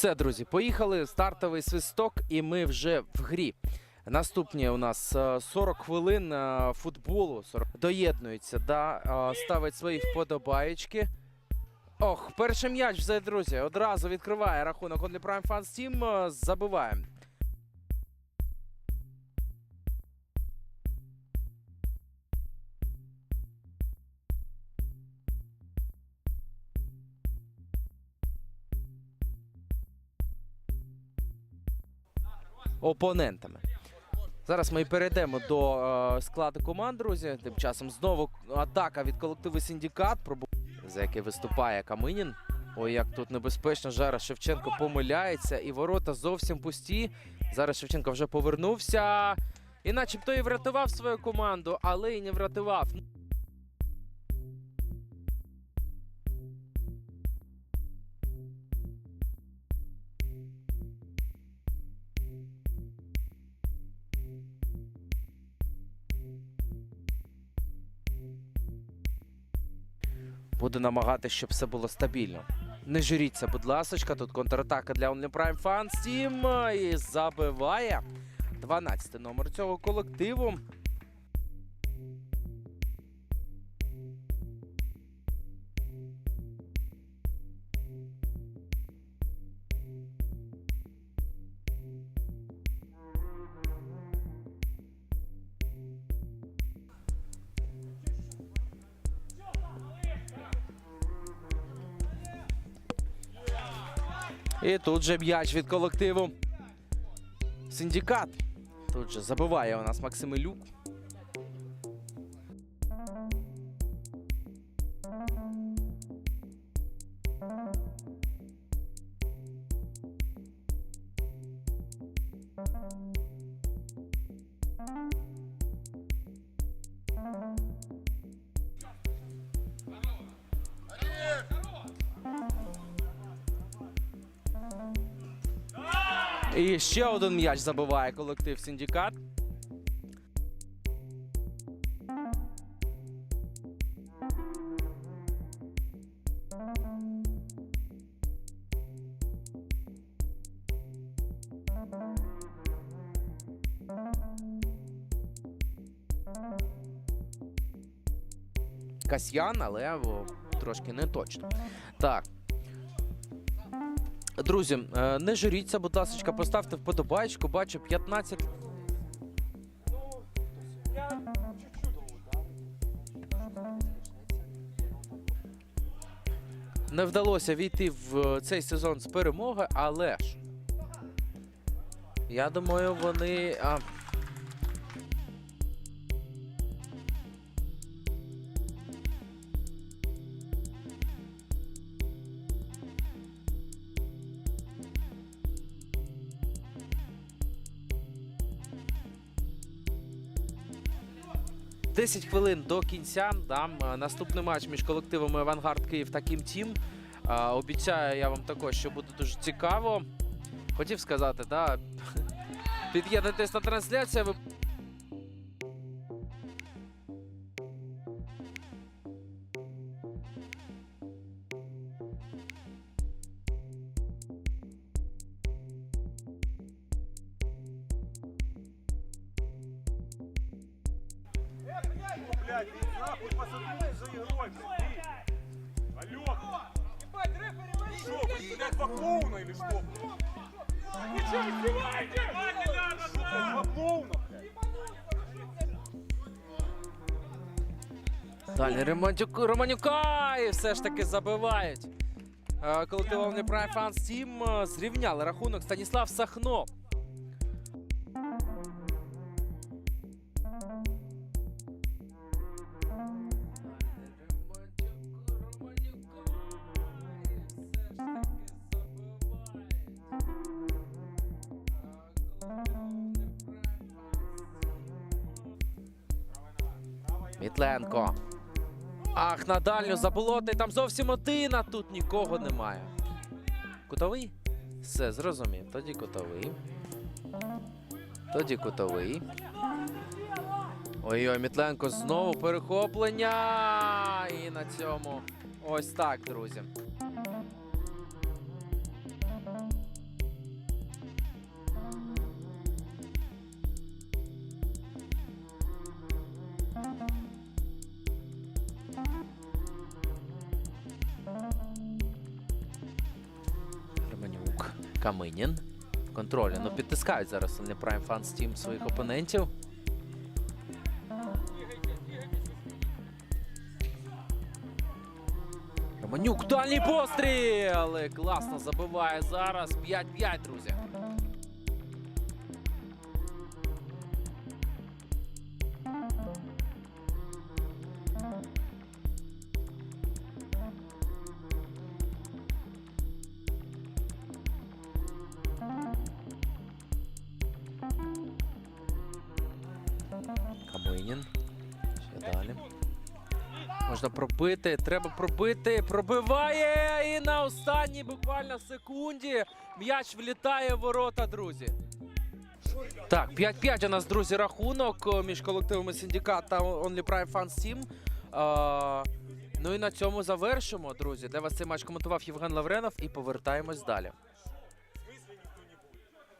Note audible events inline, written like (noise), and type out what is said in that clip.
Все, друзі, поїхали. Стартовий свисток, і ми вже в грі. Наступні у нас е, 40 хвилин е, футболу. Доєднується, да, е, ставить свої вподобаєчки. Ох, перший м'яч друзі. Одразу відкриває рахунок Only Prime Fans Team. е, опонентами. Зараз ми перейдемо до е, складу команд, друзі. Тим часом знову атака від колективу Сіндікат, за який виступає Каминін. Ой, як тут небезпечно. Зараз Шевченко помиляється, і ворота зовсім пусті. Зараз Шевченко вже повернувся. І начебто і врятував свою команду, але і не врятував. Буде намагатися, щоб все було стабільно. Не журіться, будь ласочка, тут контратака для Only Prime Fans Team і забиває 12 номер цього колективу. І тут же м'яч від колективу. Синдикат. Тут же забиває у нас Максим Ілюк. І ще один м'яч забиває колектив Синдикат. Касьян, але трошки не точно. Так. Друзі, е, не журіться, будь ласка, поставте вподобайку. Бачу 15. Не вдалося війти в цей сезон з перемоги, але ж. Я думаю, вони. А... Десять хвилин до кінця. Там наступний матч між колективами Авангард Київ та Кім Тім. Обіцяю я вам також, що буде дуже цікаво. Хотів сказати, да. (laughs) Під'єднуйтесь на трансляцію. Блядь, иди нахуй, посмотри за игрой, блядь. Алло. Что, вы, блядь, клоуна или что? Вы что, издеваетесь? Блядь, по клоуна, блядь. Далі Романюк, Романюка і все ж таки забивають. Е, Колектив Only Prime Fans Team е, зрівняли рахунок Станіслав Сахно. Мітленко. Ах, на дальню заболотний, там зовсім один, а тут нікого немає. Кутовий? Все, зрозумів. Тоді кутовий. Тоді кутовий. Ой-ой, Мітленко знову перехоплення. І на цьому ось так, друзі. Каминін. В контролі. Ну, підтискають зараз Only Prime Fans Team своїх опонентів. Романюк, дальній постріл! Класно забиває зараз. 5-5, друзі. Каминін. Ще далі. Можна пробити, треба пробити. Пробиває! І на останній буквально секунді м'яч влітає в ворота, друзі. Так, 5-5 у нас, друзі, рахунок е, між колективами Сіндікат та Only Prime Fans Team. А, ну і на цьому завершимо, друзі. Для вас цей матч коментував Євген Лавренов і повертаємось далі.